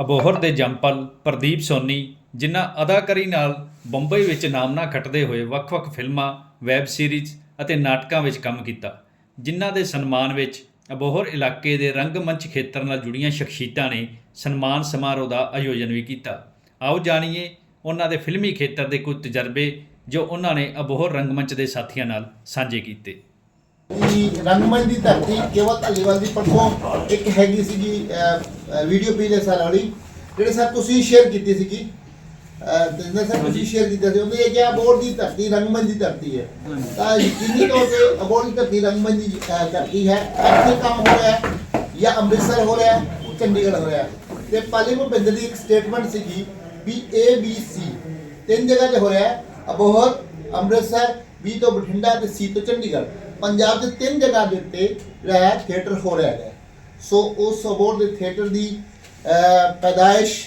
ਅਬੋਹਰ ਦੇ ਜੰਪਲ, ਪ੍ਰਦੀਪ ਸੋਨੀ, ਜਿਨ੍ਹਾਂ ਅਦਾਕਾਰੀ ਨਾਲ ਬੰਬਈ ਵਿੱਚ ਨਾਮਨਾ ਖੱਟਦੇ ਹੋਏ ਵੱਖ-ਵੱਖ ਫਿਲਮਾਂ, ਵੈਬ ਸੀਰੀਜ਼ ਅਤੇ ਨਾਟਕਾਂ ਵਿੱਚ ਕੰਮ ਕੀਤਾ, ਜਿਨ੍ਹਾਂ ਦੇ ਸਨਮਾਨ ਵਿੱਚ ਅਬੋਹਰ ਇਲਾਕੇ ਦੇ ਰੰਗਮੰਚ ਖੇਤਰ ਨਾਲ ਜੁੜੀਆਂ ਸ਼ਖਸੀਅਤਾਂ ਨੇ ਸਨਮਾਨ ਸਮਾਰੋਹ ਦਾ ਆਯੋਜਨ ਵੀ ਕੀਤਾ। ਆਓ ਜਾਣੀਏ ਉਹਨਾਂ ਦੇ ਫਿਲਮੀ ਖੇਤਰ ਦੇ ਕੁਝ ਤਜਰਬੇ ਜੋ ਉਹਨਾਂ ਨੇ ਅਬੋਹਰ ਰੰਗਮੰਚ ਦੇ ਸਾਥੀਆਂ ਨਾਲ ਸਾਂਝੇ ਕੀਤੇ। ਰੰਗਮੰਚ ਦੀ ਧਰਤੀ ਕੇਵਲ ਧਾਲੀਵਾਲ ਦੀ ਪਰਸੋਂ ਇੱਕ ਹੈਗੀ ਸੀਗੀ ਵੀਡੀਓ ਪੀਲੇ ਸਾਲ ਵਾਲੀ ਜਿਹੜੇ ਸਰ ਤੁਸੀਂ ਸ਼ੇਅਰ ਕੀਤੀ ਸੀਗੀ। ਜਿੰਨੇ ਸਰ ਤੁਸੀਂ ਸ਼ੇਅਰ ਕੀਤਾ ਸੀ। ਉਹਦੇ ਇਹ ਕਿਹਾ ਅਬੋਰ ਦੀ ਧਰਤੀ ਰੰਗਮੰਚ ਦੀ ਧਰਤੀ ਹੈ। ਤਾਂ ਯਕੀਨੀ ਤੌਰ ਤੇ ਅਬੋਰ ਦੀ ਧਰਤੀ ਰੰਗਮੰਚ ਦੀ ਧਰਤੀ ਹੈ। ਇੱਥੇ ਕੰਮ ਹੋ ਰਿਹਾ ਹੈ ਜਾਂ ਅੰਮ੍ਰਿਤਸਰ ਹੋ ਰਿਹਾ ਹੈ ਚੰਡੀਗੜ੍ਹ ਹੋ ਰਿਹਾ ਹੈ। ਤੇ ਪਾਲੀ ਭੁਪਿੰਦਰ ਦੀ ਇੱਕ ਸਟੇਟਮੈਂਟ ਸੀਗੀ ਵੀ ਏ ਬੀ ਸੀ ਤਿੰਨ ਜਗ੍ਹਾ 'ਤੇ ਹੋ ਰਿਹਾ ਹੈ। ਅਬੋਹਰ ਅੰਮ੍ਰਿਤਸਰ ਬੀ ਤੋਂ ਬਠਿੰਡਾ ਤੇ ਸੀ ਤੋਂ ਚੰਡੀਗੜ੍ਹ। ਪੰਜਾਬ ਦੇ ਤਿੰਨ ਜਗ੍ਹਾ ਦੇ ਉੱਤੇ ਜਿਹੜਾ ਹੈ ਥੀਏਟਰ ਹੋ ਰਿਹਾ ਹੈ ਸੋ ਉਸ ਅਬੋਰ ਦੇ ਥੀਏਟਰ ਦੀ ਪੈਦਾਇਸ਼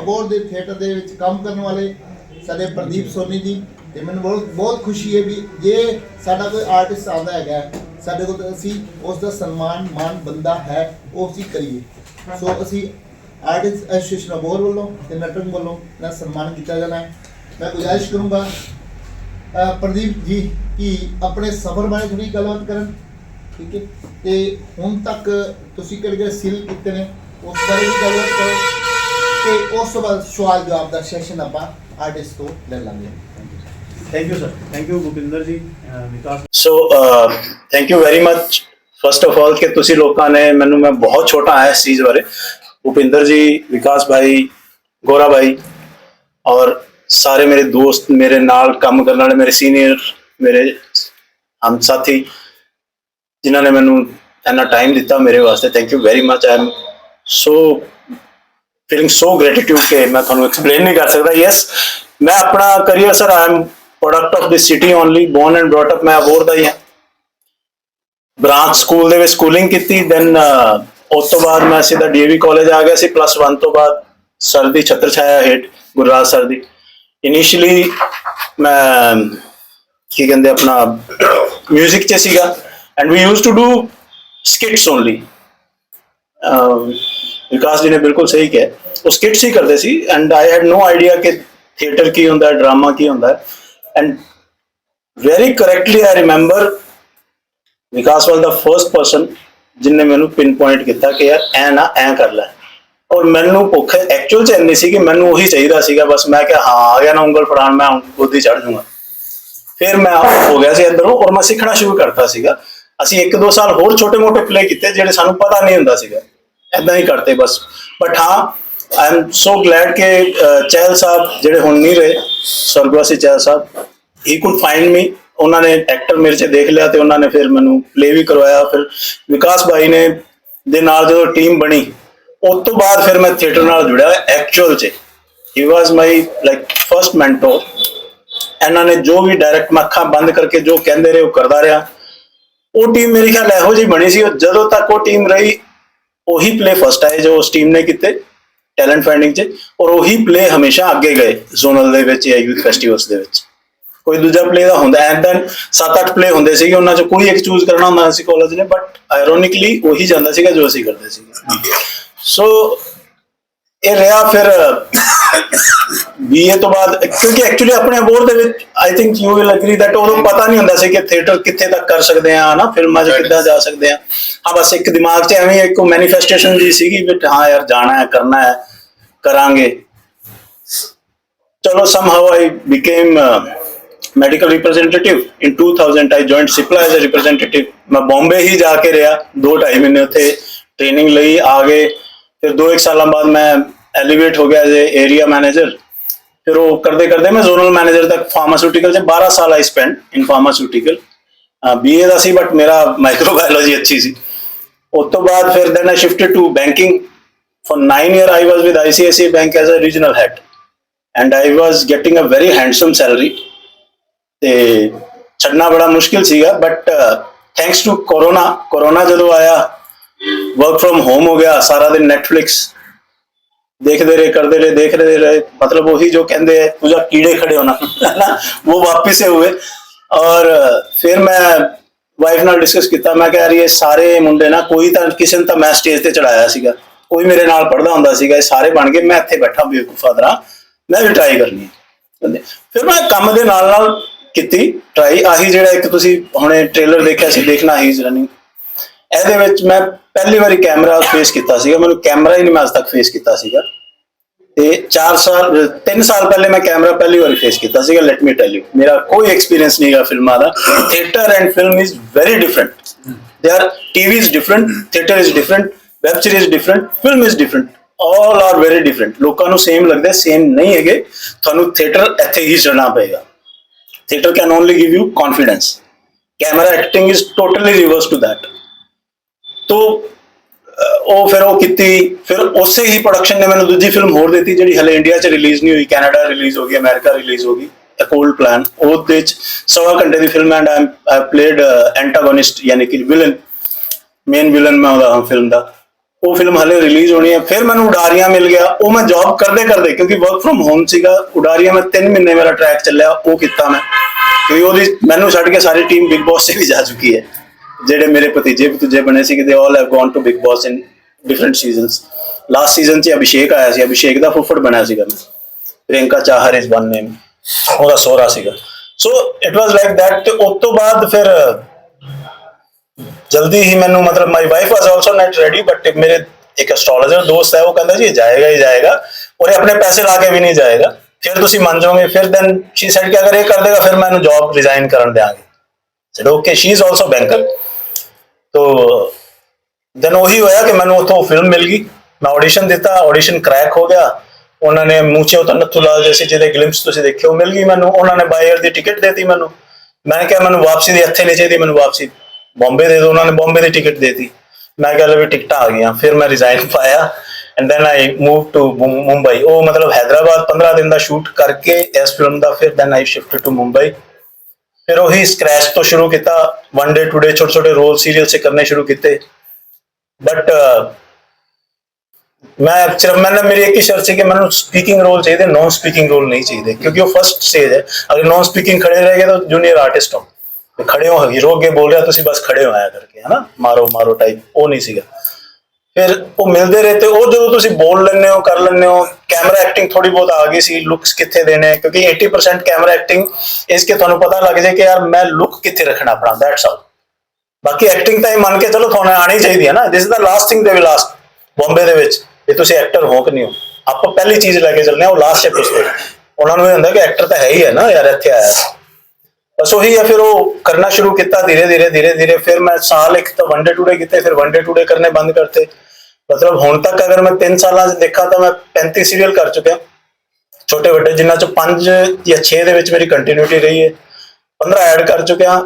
ਅਬੋਰ ਦੇ ਥੀਏਟਰ ਦੇ ਵਿੱਚ ਕੰਮ ਕਰਨ ਵਾਲੇ ਸਾਡੇ ਪ੍ਰਦੀਪ ਸੋਨੀ ਜੀ ਤੇ ਮੈਨੂੰ ਬਹੁਤ ਬਹੁਤ ਖੁਸ਼ੀ ਹੈ ਵੀ ਜੇ ਸਾਡਾ ਕੋਈ ਆਰਟਿਸਟ ਆਉਂਦਾ ਹੈਗਾ, ਸਾਡੇ ਕੋਲ ਅਸੀਂ ਉਸ ਦਾ ਸਨਮਾਨ ਮਾਨ ਬੰਦਾ ਹੈ, ਉਹ ਅਸੀਂ ਕਰੀਏ। ਸੋ ਅਸੀਂ ਆਰਟਿਸਟ ਐਸੋਸੀਏਸ਼ਨ ਅਬੋਰ ਵੱਲੋਂ ਤੇ ਨਟਨ ਵੱਲੋਂ ਦਾ ਸਨਮਾਨ ਕੀਤਾ ਜਾਣਾ ਹੈ। ਮੈਂ ਗੁਜ਼ਾਰਿਸ਼ ਕਰੂੰਗਾ ਪ੍ਰਦੀਪ ਜੀ ਕਿ ਆਪਣੇ ਸਫ਼ਰ ਬਾਰੇ ਥੋੜੀ ਗੱਲਬਾਤ ਕਰਨ? ਠੀਕ ਹੈ। ਤੇ ਹੁਣ ਤੱਕ ਤੁਸੀਂ ਕਿਹੜੇ ਕਿਹੜੇ ਸੀਲ ਕੀਤੇ ਨੇ ਉਸ ਬਾਰੇ ਵੀ ਗੱਲਬਾਤ ਕਰੋ। ਤੇ ਉਸ ਤੋਂ ਬਾਅਦ ਸਵਾਲ ਜਵਾਬ ਦਾ ਸੈਸ਼ਨ ਆਪਾਂ ਆਰਟਿਸਟ ਤੋਂ ਲੈ ਲਾਂਗੇ। Thank you sir thank you Bhupinder ji Vikas so thank you very much first of all ਕਿ ਤੁਸੀਂ ਲੋਕਾਂ ਨੇ ਮੈਨੂੰ ਮੈਂ ਬਹੁਤ ਛੋਟਾ ਆਇਆ ਇਸ ਚੀਜ਼ ਬਾਰੇ। ਭੁਪਿੰਦਰ ਜੀ ਵਿਕਾਸ ਭਾਈ ਗੋਰਾ ਭਾਈ ਔਰ ਸਾਰੇ ਮੇਰੇ ਦੋਸਤ, ਮੇਰੇ ਨਾਲ ਕੰਮ ਕਰਨ ਵਾਲੇ, ਮੇਰੇ ਸੀਨੀਅਰ ਮੇਰੇ ਹਮ ਸਾਥੀ, ਜਿਨ੍ਹਾਂ ਨੇ ਮੈਨੂੰ ਇੰਨਾ ਟਾਈਮ ਦਿੱਤਾ ਮੇਰੇ ਵਾਸਤੇ thank you very much I am so feeling so gratitude ਕਿ ਮੈਂ ਤੁਹਾਨੂੰ ਐਕਸਪਲੇਨ ਨਹੀਂ ਕਰ ਸਕਦਾ। ਯੈਸ ਮੈਂ ਆਪਣਾ career sir I am product of this city only born and brought up ਮੈਂ ਅਬੋਰ ਦਾ ਹੀ ਹਾਂ। ਬ੍ਰਾਂਚ ਸਕੂਲ ਦੇ ਵਿੱਚ ਸਕੂਲਿੰਗ ਕੀਤੀ ਦੈਨ ਉਸ ਤੋਂ ਬਾਅਦ ਮੈਂ ਸਿੱਧਾ ਡੀਏਵੀ ਕਾਲਜ ਆ ਗਿਆ ਸੀ ਪਲੱਸ 1 ਤੋਂ ਬਾਅਦ ਸਰ ਦੀ ਛਤਰ ਛਾਇਆ ਹੇਠ, ਗੁਰਰਾਜ ਸਰ ਦੀ। ਇਨੀਸ਼ੀਅਲੀ ਮੈਂ, ਕੀ ਕਹਿੰਦੇ ਆਪਣਾ 뮤직 ਚ ਸੀਗਾ and we used to do skits only Vikas ji ਨੇ ਬਿਲਕੁਲ ਸਹੀ ਕਿਹਾ। ਉਹ ਸਕਿਟਸ ਹੀ ਕਰਦੇ ਸੀ and I had no idea ਕਿ ਥੀਏਟਰ ਕੀ ਹੁੰਦਾ ਡਰਾਮਾ ਕੀ ਹੁੰਦਾ। And very correctly I remember Vikas ਵਾਲ ਦਾ ਫਰਸਟ ਪਰਸਨ ਜਿਨਨੇ ਮੈਨੂੰ ਪਿਨ ਪੁਆਇੰਟ ਕੀਤਾ ਕਿ ਯਾਰ ਐ ਨਾ, ਐ ਕਰ ਲੈ। ਔਰ ਮੈਨੂੰ ਭੁੱਖ ਐਕਚੁਅਲ ਚ ਇੰਨੀ ਸੀ ਕਿ ਮੈਨੂੰ ਉਹੀ ਚਾਹੀਦਾ ਸੀਗਾ, ਬਸ ਮੈਂ ਕਿਹਾ, ਹਾਂ, ਆ ਗਿਆ ਨਾ ਉਂਗਲ ਫੜਾਣ ਮੈਂ ਬੁੱਧੀ ਚੜ ਜਾਊਂਗਾ। ਫਿਰ ਮੈਂ ਹੋ ਗਿਆ ਸੀ ਅੰਦਰੋਂ ਔਰ ਮੈਂ ਸਿੱਖਣਾ ਸ਼ੁਰੂ ਕਰਤਾ ਸੀਗਾ। ਅਸੀਂ ਇੱਕ ਦੋ ਸਾਲ ਹੋਰ ਛੋਟੇ-ਮੋਟੇ ਪਲੇ ਕੀਤੇ, ਜਿਹੜੇ ਸਾਨੂੰ ਪਤਾ ਨਹੀਂ ਹੁੰਦਾ ਸੀਗਾ। ਐਦਾਂ ਹੀ ਕਰਤੇ ਬਸ। ਬਟ ਹਾਂ ਆਈ ਐਮ ਸੋ ਗਲੈਡ ਕਿ ਚਹਿਲ ਸਾਹਿਬ ਜਿਹੜੇ ਹੁਣ ਨਹੀਂ ਰਹੇ ਸਰਗਵਾਸੀ ਚਹਿਲ ਸਾਹਿਬ ਹੀ ਕੁਡ ਫਾਈਂਡ ਮੀ ਉਹਨਾਂ ਨੇ ਐਕਟਰ ਮੇਰੇ ਚ ਦੇਖ ਲਿਆ ਤੇ ਉਹਨਾਂ ਨੇ ਫਿਰ ਮੈਨੂੰ ਪਲੇ ਵੀ ਕਰਵਾਇਆ। ਫਿਰ ਵਿਕਾਸ ਭਾਈ ਨੇ ਦੇ ਨਾਲ ਜਦੋਂ ਟੀਮ ਬਣੀ ਉਸ ਤੋਂ ਬਾਅਦ ਫਿਰ ਮੈਂ ਥੀਏਟਰ ਨਾਲ ਜੁੜਿਆ ਐਕਚੁਅਲ ਚ। He was my like first mentor ਇਹਨਾਂ ਨੇ ਜੋ ਵੀ ਡਾਇਰੈਕਟ ਮੈਂ ਬੰਦ ਕਰਕੇ ਜੋ ਕਹਿੰਦੇ ਰਹੇ, ਉਹ ਕਰਦਾ ਰਿਹਾ। ਉਹ ਟੀਮ ਮੇਰੀ ਖਿਆਲ ਇਹੋ ਜਿਹੀ ਬਣੀ ਸੀ ਜਦੋਂ ਤੱਕ ਉਹ ਟੀਮ ਰਹੀ, ਉਹੀ ਪਲੇ ਫਸਟ ਆਏ ਜੋ ਉਸ ਟੀਮ ਨੇ ਕੀਤੇ ਟੈਲੈਂਟ ਫਾਈਂਡਿੰਗ 'ਚ। ਔਰ ਉਹੀ ਪਲੇ ਹਮੇਸ਼ਾ ਅੱਗੇ ਗਏ ਜ਼ੋਨਲ ਦੇ ਵਿੱਚ ਜਾਂ ਯੂਥ ਫੈਸਟੀਵਲਸ ਦੇ ਵਿੱਚ। ਕੋਈ ਦੂਜਾ ਪਲੇ ਦਾ ਹੁੰਦਾ। ਐਂਡ ਦੈਨ 7-8 ਪਲੇ ਹੁੰਦੇ ਸੀਗੇ, ਉਹਨਾਂ 'ਚ ਕੋਈ ਇੱਕ ਚੂਜ਼ ਕਰਨਾ ਹੁੰਦਾ ਸੀ ਕਾਲਜ ਨੇ ਬਟ ਆਇਰੋਨਿਕਲੀ ਉਹੀ ਜਾਂਦਾ ਸੀਗਾ ਜੋ ਅਸੀਂ ਕਰਦੇ ਸੀਗੇ। ਸੋ ਇਹ ਰਿਹਾ ਫਿਰ ਬੀਏ ਤੋਂ ਬਾਅਦ ਕਿਉਂਕਿ ਐਕਚੁਅਲੀ ਆਪਣੇ ਅਬੋਰ ਦੇ ਵਿੱਚ I think you will agree that ਉਦੋਂ ਪਤਾ ਨਹੀਂ ਹੁੰਦਾ ਸੀ ਕਿ ਥੀਏਟਰ ਕਿੱਥੇ ਤੱਕ ਕਰ ਸਕਦੇ ਆ ਨਾ ਫਿਲਮਾਂ 'ਚ ਕਿੱਦਾਂ ਜਾ ਸਕਦੇ ਆ ਹਾਂ ਬਸ ਇੱਕ ਦਿਮਾਗ 'ਚ ਐਵੇਂ ਇੱਕ ਮੈਨੀਫੈਸਟੇਸ਼ਨ ਜੀ ਸੀਗੀ ਵੀ ਹਾਂ ਯਾਰ ਜਾਣਾ ਹੈ ਕਰਨਾ ਹੈ ਕਰਾਂਗੇ। ਚਲੋ I became uh, medical representative. In 2000 I joined Cipla as a representative. ਮੈਂ ਬੰਬੇ ਹੀ ਜਾ ਕੇ ਰਿਹਾ 2.5 ਮਹੀਨੇ ਉੱਥੇ ਟ੍ਰੇਨਿੰਗ ਲਈ ਆ ਗਏ। ਫਿਰ 2 ਇੱਕ ਸਾਲਾਂ ਬਾਅਦ ਮੈਂ ਐਲੀਵੇਟ ਹੋ ਗਿਆ ਐਜ਼ ਏਰੀਆ ਮੈਨੇਜਰ ਫਿਰ ਉਹ ਕਰਦੇ ਕਰਦੇ ਮੈਂ ਜ਼ੋਨਲ ਮੈਨੇਜਰ ਤੱਕ ਫਾਰਮਾਸਿਊਟੀਕਲ 'ਚ 12 ਸਾਲ I spend in pharmaceutical BA ਦਾ ਸੀ ਬਟ ਮੇਰਾ ਮਾਈਕਰੋਬਾਇਓਲੋਜੀ ਅੱਛੀ ਸੀ ਉਸ ਤੋਂ ਬਾਅਦ ਫਿਰ then I shifted to banking for 9 year I was with ICICI Bank as a regional head and I was getting a very handsome salary ਤੇ ਛੱਡਣਾ ਬੜਾ ਮੁਸ਼ਕਿਲ ਸੀਗਾ but thanks to corona corona ਜਦੋਂ ਆਇਆ ਵਰਕ ਫਰਮ ਹੋਮ ਹੋ ਗਿਆ ਸਾਰਾ ਦਿਨ ਨੈਟਫਲਿਕਸ ਦੇਖਦੇ ਰਹੇ ਕਰਦੇ ਰਹੇ ਦੇਖਦੇ ਰਹੇ मतलब वही जो कहते हैं पूजा कीड़े खड़े होना है ना वो वापस से हुए और फिर मैं ਵਾਈਫ ਨਾਲ ਡਿਸਕਸ ਕੀਤਾ ਮੈਂ ਕਿਹਾ ਯਾਰ ਇਹ ਸਾਰੇ ਮੁੰਡੇ ਨਾ ਕੋਈ ਤਾਂ ਕਿਸੇ ਨੂੰ ਤਾਂ ਮੈਂ ਸਟੇਜ ਤੇ ਚੜਾਇਆ ਸੀਗਾ ਕੋਈ ਮੇਰੇ ਨਾਲ ਪੜਦਾ ਹੁੰਦਾ ਸੀਗਾ ਇਹ ਸਾਰੇ ਬਣ ਗਏ ਮੈਂ ਇੱਥੇ ਬੈਠਾ ਬੇਵਕੂਫਾ ਤਰ੍ਹਾਂ ਮੈਂ ਵੀ ਟਰਾਈ ਕਰਨੀ ਹੈ ਕਹਿੰਦੇ। ਫਿਰ ਮੈਂ ਕੰਮ ਦੇ ਨਾਲ ਨਾਲ ਕੀਤੀ ਟਰਾਈ ਆਹੀ ਜਿਹੜਾ ਇੱਕ ਤੁਸੀਂ ਹੁਣੇ ਟ੍ਰੇਲਰ ਦੇਖਿਆ ਸੀ ਦੇਖਣਾ ਹੀ ਇਜ਼ ਰਨਿੰਗ ਇਹਦੇ ਵਿੱਚ ਮੈਂ ਪਹਿਲੀ ਵਾਰੀ ਕੈਮਰਾ ਫੇਸ ਕੀਤਾ ਸੀਗਾ, ਮੈਨੂੰ ਕੈਮਰਾ ਹੀ ਨਹੀਂ ਮੈਂ ਅੱਜ ਤੱਕ ਫੇਸ ਕੀਤਾ ਸੀਗਾ। ਤੇ 4 ਸਾਲ 3 ਸਾਲ ਪਹਿਲੇ ਮੈਂ ਕੈਮਰਾ ਪਹਿਲੀ ਵਾਰੀ ਫੇਸ ਕੀਤਾ ਸੀਗਾ ਲੈਟ ਮੀ ਟੈਲ ਯੂ ਮੇਰਾ ਕੋਈ ਐਕਸਪੀਰੀਅੰਸ ਨਹੀਂ ਨਹੀਂਗਾ ਫਿਲਮਾਂ ਦਾ। Theatre and film is very different they are TV is different theatre is different web series different film is different all are very different ਲੋਕਾਂ ਨੂੰ ਸੇਮ ਲੱਗਦਾ ਸੇਮ ਨਹੀਂ ਹੈਗੇ। ਤੁਹਾਨੂੰ ਥੀਏਟਰ ਇੱਥੇ ਹੀ ਚੜਨਾ ਪਏਗਾ। Theatre can only give you confidence camera acting is totally reverse to that ਤੋ ਉਹ ਫਿਰ ਉਹ ਕੀਤੀ, ਫਿਰ ਉਸੇ ਹੀ ਪ੍ਰੋਡਕਸ਼ਨ ਨੇ ਮੈਨੂੰ ਦੂਜੀ ਫਿਲਮ ਹੋਰ ਦਿੱਤੀ ਜਿਹੜੀ ਹਲੇ ਇੰਡੀਆ 'ਚ ਰਿਲੀਜ਼ ਨਹੀਂ ਹੋਈ ਕੈਨੇਡਾ ਰਿਲੀਜ਼ ਹੋ ਗਈ ਅਮਰੀਕਾ ਰਿਲੀਜ਼ ਹੋ ਗਈ ਅ ਕੋਲਡ ਪਲਾਨ ਉਹਦੇ 'ਚ ਸਵਾ ਘੰਟੇ ਦੀ film and I played antagonist ਯਾਨੀ ਕਿ ਵਿਲਨ ਮੇਨ ਵਿਲਨ ਮੈਂ ਉਹਦਾ ਹਾਂ ਫਿਲਮ ਦਾ। ਉਹ ਫਿਲਮ ਹਲੇ ਰਿਲੀਜ਼ ਹੋਣੀ ਹੈ। ਫਿਰ ਮੈਨੂੰ ਉਡਾਰੀਆਂ ਮਿਲ ਗਿਆ। ਉਹ ਮੈਂ ਜੌਬ ਕਰਦੇ ਕਰਦੇ, ਕਿਉਂਕਿ ਵਰਕ ਫਰਮ ਹੋਮ ਸੀਗਾ, ਉਡਾਰੀਆਂ ਮੈਂ 3 ਮਹੀਨੇ ਮੇਰਾ ਟਰੈਕ ਚੱਲਿਆ, ਉਹ ਕੀਤਾ ਮੈਂ। ਕਿਉਂਕਿ ਉਹਦੀ ਮੈਨੂੰ ਛੱਡ ਕੇ ਸਾਰੀ ਟੀਮ ਬਿਗ ਬੌਸ 'ਚ ਵੀ ਜਾ ਚੁੱਕੀ ਹੈ। ਜਿਹੜੇ ਮੇਰੇ ਭਤੀਜੇ ਭਤੀਜੇ ਬਣੇ ਸੀ they all have gone to Bigg Boss in different seasons last season 'ਚ ਅਭਿਸ਼ੇਕ ਆਇਆ ਸੀ, ਅਭਿਸ਼ੇਕ ਦਾ ਫੁੱਫੜ ਬਣਿਆ ਸੀਗਾ। ਮੈਂ Priyanka Chahar is one name ਉਹਦਾ ਸੋਹਰਾ ਸੀਗਾ। So it was like that ਤੇ ਉਸ ਤੋਂ ਬਾਅਦ ਫਿਰ ਜਲਦੀ ਹੀ ਮੈਨੂੰ ਮਤਲਬ my wife was also not ready but ਮੇਰੇ ਇੱਕ ਐਸਟ੍ਰੋਲੋਜਰ ਦੋਸਤ ਹੈ, ਉਹ ਕਹਿੰਦਾ ਜੀ ਜਾਏਗਾ ਹੀ ਜਾਏਗਾ। ਔਰ ਇਹ ਆਪਣੇ ਪੈਸੇ ਲਾ ਕੇ ਵੀ ਨਹੀਂ ਜਾਏਗਾ। ਫਿਰ ਤੁਸੀਂ ਮੰਨ ਜਾਓਗੇ, ਫਿਰ ਦੈਨ ਸ਼ੀ ਸੈਡ ਕਿ ਅਗਰ ਇਹ ਕਰ ਦੇਗਾ, ਫਿਰ ਮੈਂ ਇਹਨੂੰ ਜੌਬ ਰਿਜ਼ਾਈਨ ਕਰਨ ਦਿਆਂਗੇ। Said okay she is also banker तो ਦਿਨ ਉਹੀ ਹੋਇਆ ਕਿ ਮੈਨੂੰ ਉੱਥੋਂ ਫਿਲਮ ਮਿਲ ਗਈ। ਮੈਂ ਆਡੀਸ਼ਨ ਦਿੱਤਾ ਆਡੀਸ਼ਨ ਕ੍ਰੈਕ ਹੋ ਗਿਆ। ਉਹਨਾਂ ਨੇ ਮੂਛੇ ਉਤਨ ਨਥੂਲਾਲ ਜੈਸੇ ਜਿਹਦੇ ਗਲਿੰਪਸ ਤੁਸੀਂ ਦੇਖਿਓ ਮਿਲ ਗਈ ਮੈਨੂੰ। ਉਹਨਾਂ ਨੇ ਬਾਇਰ ਦੀ ਟਿਕਟ ਦੇਤੀ ਮੈਨੂੰ। ਮੈਂ ਕਿਹਾ ਮੈਨੂੰ ਵਾਪਸੀ ਦੀ ਇੱਥੇ ਨਹੀਂ ਚਾਹੀਦੀ, ਮੈਨੂੰ ਵਾਪਸੀ ਬੰਬੇ ਦੇ ਦਿਓ, ਉਹਨਾਂ ਨੇ ਬੰਬੇ ਦੀ ਟਿਕਟ ਦੇਤੀ। ਮੈਂ ਕਿਹਾ ਲੈ ਵੀ ਟਿਕਟਾਂ ਆ ਗਈਆਂ। ਫਿਰ ਮੈਂ ਰਿਜ਼ਾਈਨ ਪਾਇਆ। And then I move to Mumbai ਉਹ ਮਤਲਬ ਹైదరాబాద్ 15 ਦਿਨ ਦਾ ਸ਼ੂਟ ਕਰਕੇ ਇਸ ਫਿਲਮ ਦਾ, ਫਿਰ then I shift to Mumbai ਫਿਰ ਉਹੀ ਸਕ੍ਰੈਚ ਤੋਂ ਸ਼ੁਰੂ ਕੀਤਾ ਵਨ ਡੇ ਟੂ ਡੇ ਛੋਟੇ ਛੋਟੇ ਰੋਲ ਸੀਰੀਅਲ ਸੇ ਕਰਨੇ ਸ਼ੁਰੂ ਕੀਤੇ ਬਟ ਮੈਂ ਸਿਰਫ ਮੈਨੂੰ ਮੇਰੀ ਇੱਕ ਹੀ ਸ਼ਰਤ ਸੀ ਕਿ ਮੈਨੂੰ ਸਪੀਕਿੰਗ ਰੋਲ ਚਾਹੀਦੇ ਨਾਨ ਸਪੀਕਿੰਗ ਰੋਲ ਨਹੀਂ ਚਾਹੀਦੇ ਕਿਉਂਕਿ ਉਹ ਫਰਸਟ ਸਟੇਜ ਹੈ ਅਗਰ ਨਾਨ ਸਪੀਕਿੰਗ ਖੜੇ ਰਹਿ ਗਏ ਤਾਂ ਜੂਨੀਅਰ ਆਰਟਿਸਟ ਹੋ ਖੜੇ ਹੋ ਹੀਰੋ ਅੱਗੇ ਬੋਲ ਰਿਹਾ ਤੁਸੀਂ ਬਸ ਖੜੇ ਹੋ ਆਇਆ ਕਰਕੇ ਹੈ ਨਾ ਮਾਰੋ ਮਾਰੋ ਟਾਈਪ ਉਹ ਨਹੀਂ ਸੀਗਾ ਫਿਰ ਉਹ ਮਿਲਦੇ ਰਹੇ ਤੇ ਉਹ ਜਦੋਂ ਤੁਸੀਂ ਬੋਲ ਲੈਂਦੇ ਹੋ, ਕਰ ਲੈਂਦੇ ਹੋ ਕੈਮਰਾ ਐਕਟਿੰਗ ਥੋੜੀ ਬਹੁਤ ਆ ਗਈ ਸੀ ਲੁੱਕਸ ਕਿੱਥੇ ਦੇਣੇ ਕਿਉਂਕਿ 80% ਕੈਮਰਾ ਐਕਟਿੰਗ ਇਸ ਕੇ ਤੁਹਾਨੂੰ ਪਤਾ ਲੱਗ ਜਾਏ ਕਿ ਯਾਰ ਮੈਂ ਲੁੱਕ ਕਿੱਥੇ ਰੱਖਣਾ ਆਪਣਾ ਦੈਟਸ ਆਲ ਬਾਕੀ ਐਕਟਿੰਗ ਤਾਂ ਇਹ ਮੰਨ ਕੇ ਚਲੋ ਤੁਹਾਨੂੰ ਆਣੀ ਚਾਹੀਦੀ ਹੈ ਨਾ। This is the last thing they will last Bombay ਦੇ ਵਿੱਚ ਇਹ ਤੁਸੀਂ ਐਕਟਰ ਹੋ ਕਿ ਨਹੀਂ ਹੋ? ਆਪਾਂ ਪਹਿਲੀ ਚੀਜ਼ ਲੈ ਕੇ ਚੱਲਦੇ ਆ ਉਹ ਲਾਸਟ ਹੈ ਪੁੱਛਦੇ ਉਹਨਾਂ ਨੂੰ ਇਹ ਹੁੰਦਾ ਕਿ ਐਕਟਰ ਤਾਂ ਹੈ ਹੀ ਹੈ ਨਾ, ਯਾਰ ਇੱਥੇ ਆਇਆ। ਬਸ ਉਹੀ ਹੈ ਫਿਰ ਉਹ ਕਰਨਾ ਸ਼ੁਰੂ ਕੀਤਾ ਧੀਰੇ ਧੀਰੇ ਧੀਰੇ ਧੀਰੇ। ਫਿਰ ਮੈਂ ਸਾਲ ਇੱਕ ਤਾਂ ਵਨਡੇ ਟੂਡੇ ਕੀਤੇ, ਫਿਰ ਵਨਡੇ ਟੂਡੇ ਕਰਨੇ ਬੰਦ ਕਰਤੇ। ਮਤਲਬ ਹੁਣ ਤੱਕ ਅਗਰ ਮੈਂ 3 ਸਾਲਾਂ 'ਚ ਦੇਖਾਂ ਤਾਂ ਮੈਂ 35 ਸੀਰੀਅਲ ਕਰ ਚੁੱਕਿਆ। ਛੋਟੇ ਵੱਡੇ ਜਿਨ੍ਹਾਂ 'ਚ 5 ਜਾਂ 6 ਦੇ ਵਿੱਚ ਮੇਰੀ ਕੰਟੀਨਿਊਟੀ ਰਹੀ ਹੈ। 15 ਐਡ ਕਰ ਚੁੱਕਿਆ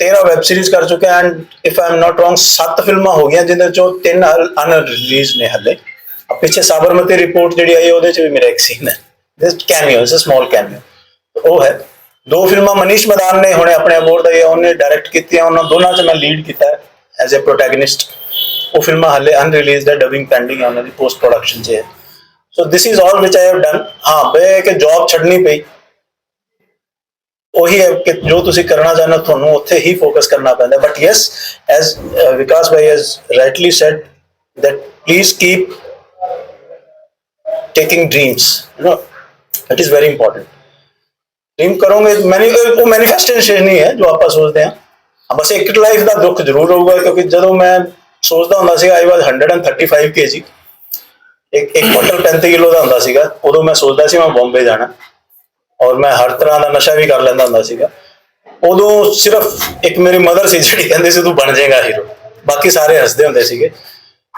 13 ਵੈਬ ਸੀਰੀਜ਼ ਕਰ ਚੁੱਕਿਆ and if I am not wrong 7 ਫਿਲਮਾਂ ਹੋ ਗਈਆਂ ਜਿਨ੍ਹਾਂ ਚੋਂ 3 ਅਨ ਰਿਲੀਜ਼ ਨੇ ਹੱਲੇ। ਆ ਪਿੱਛੇ ਸਾਬਰਮਤੀ ਰਿਪੋਰਟ ਜਿਹੜੀ ਆਈ ਉਹਦੇ 'ਚ ਵੀ ਮੇਰਾ ਇੱਕ ਸੀਨ ਹੈ। This cameo is small cameo ਉਹ ਹੈ। ਦੋ ਫਿਲਮਾਂ ਮਨੀਸ਼ ਮਦਾਨ ਨੇ, ਹੁਣੇ ਆਪਣੇ ਅਬੋਰਡ ਦਾ ਉਹਨੇ ਡਾਇਰੈਕਟ ਕੀਤੀਆਂ, ਉਹਨਾਂ ਦੋਨਾਂ 'ਚ ਮੈਂ ਲੀਡ ਕੀਤਾ ਐਜ਼ ਅ ਪ੍ਰੋਟੈਗਨਿਸਟ ਉਹ ਫਿਲਮਾਂ ਹੱਲੇ ਅਨਰਿਲੀਜ਼ਡ ਹੈ ਡਬਿੰਗ ਪੈਂਡਿੰਗ ਹੈ, ਉਹਨਾਂ ਦੀ ਪੋਸਟ ਪ੍ਰੋਡਕਸ਼ਨ 'ਚ ਹੈ। So this is all which I have done ਹਾਂ ਬੇ ਕਿ ਜੌਬ ਛੱਡਣੀ ਪਈ। ਉਹੀ ਹੈ ਕਿ ਜੋ ਤੁਸੀਂ ਕਰਨਾ ਚਾਹੁੰਦੇ ਹੋ, ਤੁਹਾਨੂੰ ਉੱਥੇ ਹੀ ਫੋਕਸ ਕਰਨਾ ਪੈਂਦਾ but yes as Vikas Bhai has rightly said that please keep taking dreams you know that is very important dream ਕਰੋਗੇ, ਮੈਨੀ ਉਹ ਮੈਨੀਫੈਸਟੇਸ਼ਨ ਨਹੀਂ ਹੈ ਜੋ ਆਪਾਂ ਸੋਚਦੇ ਹਾਂ। ਬਸ ਇੱਕ ਲਾਈਫ ਦਾ ਦੁੱਖ ਜ਼ਰੂਰ ਹੋਊਗਾ, ਕਿਉਂਕਿ ਜਦੋਂ ਮੈਂ ਸੋਚਦਾ ਹੁੰਦਾ ਸੀ ਆਈ ਵਾਸ 135 ਕੇਜੀ ਇੱਕ ਇੱਕ ਬੋਤਲ 35 ਕਿਲੋ ਦਾ ਹੁੰਦਾ ਸੀਗਾ। ਉਦੋਂ ਮੈਂ ਸੋਚਦਾ ਸੀ ਮੈਂ ਬੰਬੇ ਜਾਣਾ। ਔਰ ਮੈਂ ਹਰ ਤਰ੍ਹਾਂ ਦਾ ਨਸ਼ਾ ਵੀ ਕਰ ਲੈਂਦਾ ਹੁੰਦਾ ਸੀਗਾ। ਉਦੋਂ ਸਿਰਫ ਇੱਕ ਮੇਰੀ ਮਦਰ ਸੀ ਜਿਹੜੀ ਕਹਿੰਦੀ ਸੀ, ਤੂੰ ਬਣ ਜਾਏਗਾ ਹੀਰੋ ਬਾਕੀ ਸਾਰੇ ਹੱਸਦੇ ਹੁੰਦੇ ਸੀਗੇ।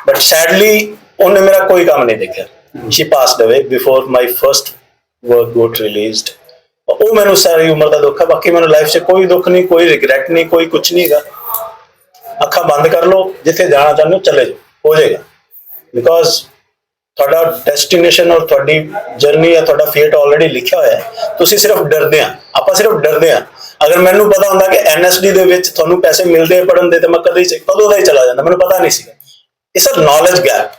ਬਟ ਸੈਡਲੀ ਉਹਨੇ ਮੇਰਾ ਕੋਈ ਕੰਮ ਨਹੀਂ ਦੇਖਿਆ। She passed away before my first work got released ਉਹ ਮੈਨੂੰ ਸਾਰੀ ਉਮਰ ਦਾ ਦੁੱਖ ਹੈ, ਬਾਕੀ ਮੈਨੂੰ ਲਾਈਫ 'ਚ ਕੋਈ ਦੁੱਖ ਨਹੀਂ, ਕੋਈ ਰਿਗਰੈਟ ਨਹੀਂ, ਕੋਈ ਕੁਝ ਨਹੀਂ ਹੈਗਾ। ਅੱਖਾਂ ਬੰਦ ਕਰ ਲਓ, ਜਿੱਥੇ ਜਾਣਾ ਚਾਹੁੰਦੇ ਹੋ ਚਲੇ ਜਾਓ, ਹੋ ਜਾਏਗਾ। ਬਿਕੋਜ਼ ਤੁਹਾਡਾ ਡੈਸਟੀਨੇਸ਼ਨ ਔਰ ਤੁਹਾਡੀ ਜਰਨੀ ਆ ਤੁਹਾਡਾ ਫੇਟ ਆਲਰੇਡੀ ਲਿਖਿਆ ਹੋਇਆ ਹੈ। ਤੁਸੀਂ ਸਿਰਫ ਡਰਦੇ ਆ, ਆਪਾਂ ਸਿਰਫ ਡਰਦੇ ਆ। ਅਗਰ ਮੈਨੂੰ ਪਤਾ ਹੁੰਦਾ ਕਿ ਐਨਐਸਡੀ ਦੇ ਵਿੱਚ ਤੁਹਾਨੂੰ ਪੈਸੇ ਮਿਲਦੇ ਪੜਨ ਦੇ, ਤੇ ਮੈਂ ਕਦੇ ਹੀ ਕਦੋਂ ਦਾ ਹੀ ਚਲਾ ਜਾਂਦਾ, ਮੈਨੂੰ ਪਤਾ ਨਹੀਂ ਸੀਗਾ। ਇਸ ਅ ਨੌਲੇਜ ਗੈਪ